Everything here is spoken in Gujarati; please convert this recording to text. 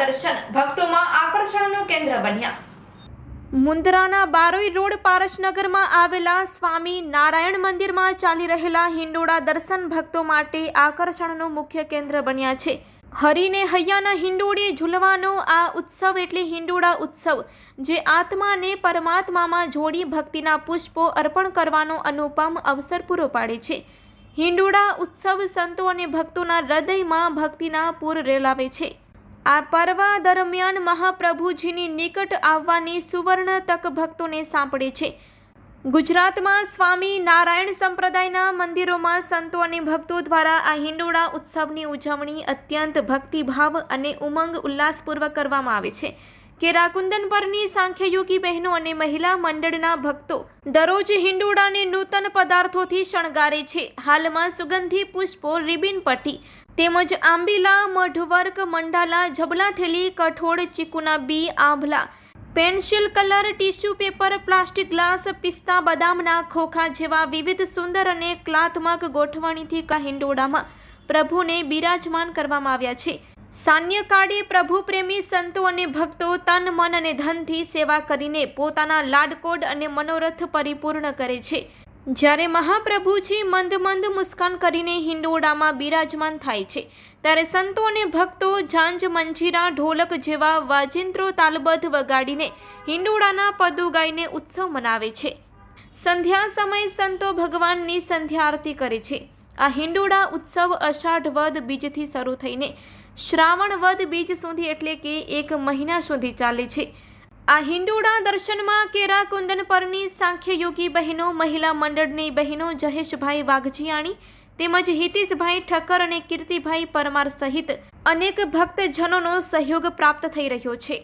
દર્શન ભક્તોમાં આકર્ષણનું કેન્દ્ર બન્યા. મુંદરાના બારોઈ રોડ પારસનગરમાં આવેલા સ્વામી નારાયણ મંદિરમાં ચાલી રહેલા હિંડોળા દર્શન ભક્તો માટે આકર્ષણનું મુખ્ય કેન્દ્ર બન્યા છે. હરિને હૈયાના હિંડોળે ઝૂલવાનો આ ઉત્સવ એટલે હિંડોળા ઉત્સવ, જે આત્માને પરમાત્મામાં જોડી ભક્તિના પુષ્પો અર્પણ કરવાનો અનુપમ અવસર પૂરો પાડે છે. હિંડોળા ઉત્સવ સંતો અને ભક્તોના હૃદયમાં ભક્તિના પૂર રેલાવે છે. આ પર્વ દરમિયાન મહાપ્રભુજીની નિકટ આવવાની સુવર્ણ તક ભક્તોને સાંપડે છે. ગુજરાતમાં સ્વામી નારાયણ સંપ્રદાયના મંદિરોમાં સંતો અને ભક્તો દ્વારા આ હિંડોળા ઉત્સવની ઉજવણી અત્યંત ભક્તિભાવ અને ઉમંગ ઉલ્લાસપૂર્વક કરવામાં આવે છે. કેરાકુંદન પરની સાંખ્યયોગી બહેનો અને મહિલા મંડળના ભક્તો દરરોજ હિંડોળાને નૂતન પદાર્થોથી શણગારે છે. હાલમાં સુગંધી, પુષ્પો, રિબિન પટ્ટી તેમજ આંબીલા, મઢવર્ક, મંડાલા ઝબલા થેલી કઠોળ, ચીકુના બી, આંભલા, pencil colour tissue paper, plastic glass, પિસ્તા, બદામના ખોખા જેવા વિવિધ સુંદર અને કલાત્મક ગોઠવણીથી કા હિંડોળામાં પ્રભુને બિરાજમાન કરવામાં આવ્યા છે. સાન્યકાળે પ્રભુ પ્રેમી સંતો અને ભક્તો તન, મન અને ધનથી સેવા કરીને પોતાના લાડકોડ અને મનોરથ પરિપૂર્ણ કરે છે. જ્યારે મહાપ્રભુજી મંદ મંદ મુસ્કાન કરીને હિંડોળામાં બિરાજમાન થાય છે, ત્યારે સંતો અને ભક્તો ઝાંજ મંજીરા, ઢોલક જેવા વાજિંત્રો તાલબદ્ધ વગાડીને હિંડોળાના પદો ગાઈને ઉત્સવ મનાવે છે. સંધ્યા સમય સંતો ભગવાનની સંધ્યા આરતી કરે છે. આ હિંડોળા ઉત્સવ અષાઢ વદ બીજથી શરૂ થઈને શ્રાવણ વદ બીજ સુધી એટલે કે એક મહિના સુધી ચાલે છે. આ હિન્દુડા દર્શનમાં કેરા કુંદન પરની સાંખ્યયોગી બહેનો, મહિલા મંડળની બહેનો જહેશભાઈ વાઘજીયાણી તેમજ હિતીશભાઈ ઠક્કર અને કીર્તિભાઈ પરમાર સહિત અનેક ભક્તજનોનો સહયોગ પ્રાપ્ત થઈ રહ્યો છે.